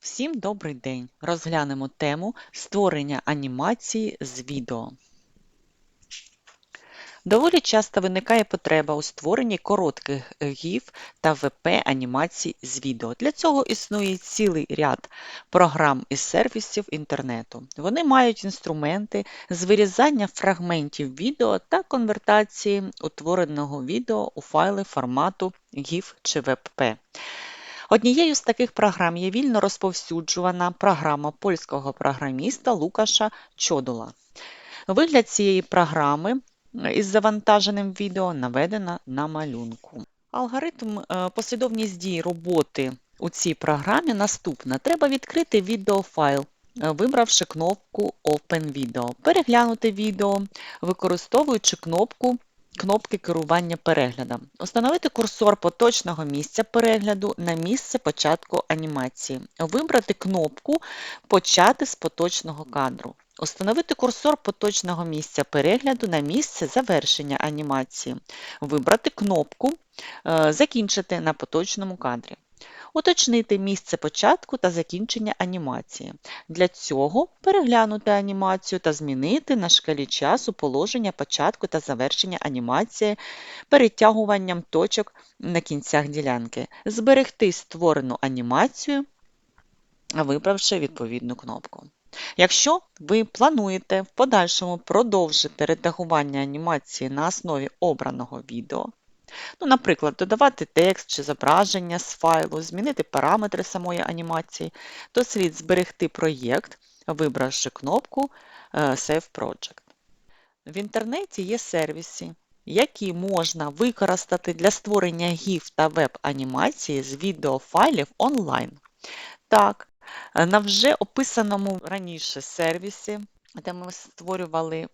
Всім добрий день! Розглянемо тему створення анімації з відео. Доволі часто виникає потреба у створенні коротких GIF та VP анімацій з відео. Для цього існує цілий ряд програм і сервісів інтернету. Вони мають інструменти з вирізання фрагментів відео та конвертації утвореного відео у файли формату GIF чи WebP. Однією з таких програм є вільно розповсюджувана програма польського програміста Лукаша Чодула. Вигляд цієї програми із завантаженим відео наведено на малюнку. Алгоритм, е, послідовність дій роботи у цій програмі наступна. Треба відкрити відеофайл, е, вибравши кнопку Open Video, переглянути відео, використовуючи кнопку кнопки керування переглядом. Установити курсор поточного місця перегляду на місце початку анімації. Вибрати кнопку Почати з поточного кадру. Установити курсор поточного місця перегляду на місце завершення анімації. Вибрати кнопку е, Закінчити на поточному кадрі. Уточнити місце початку та закінчення анімації. Для цього переглянути анімацію та змінити на шкалі часу положення початку та завершення анімації перетягуванням точок на кінцях ділянки. Зберегти створену анімацію, вибравши відповідну кнопку. Якщо ви плануєте в подальшому продовжити редагування анімації на основі обраного відео, Ну, Наприклад, додавати текст чи зображення з файлу, змінити параметри самої анімації, то слід зберегти проєкт, вибравши кнопку е, Save Project. В інтернеті є сервіси, які можна використати для створення GIF та веб-анімації з відеофайлів онлайн. Так, на вже описаному раніше сервісі, де ми створювали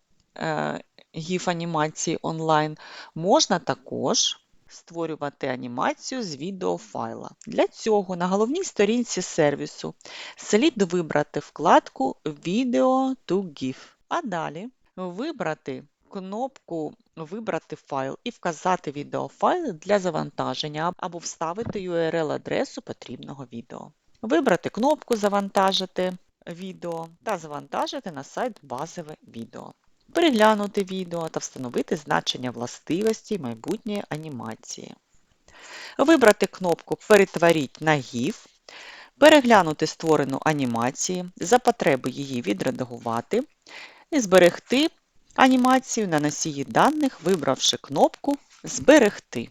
е, GIF-анімації онлайн, можна також створювати анімацію з відеофайла. Для цього на головній сторінці сервісу слід вибрати вкладку Video to GIF, а далі вибрати кнопку Вибрати файл і вказати відеофайл для завантаження або вставити URL-адресу потрібного відео. Вибрати кнопку Завантажити відео та завантажити на сайт базове відео переглянути відео та встановити значення властивості майбутньої анімації. Вибрати кнопку Перетворіть на GIF, переглянути створену анімацію, за потреби її відредагувати і зберегти анімацію на носії даних, вибравши кнопку Зберегти.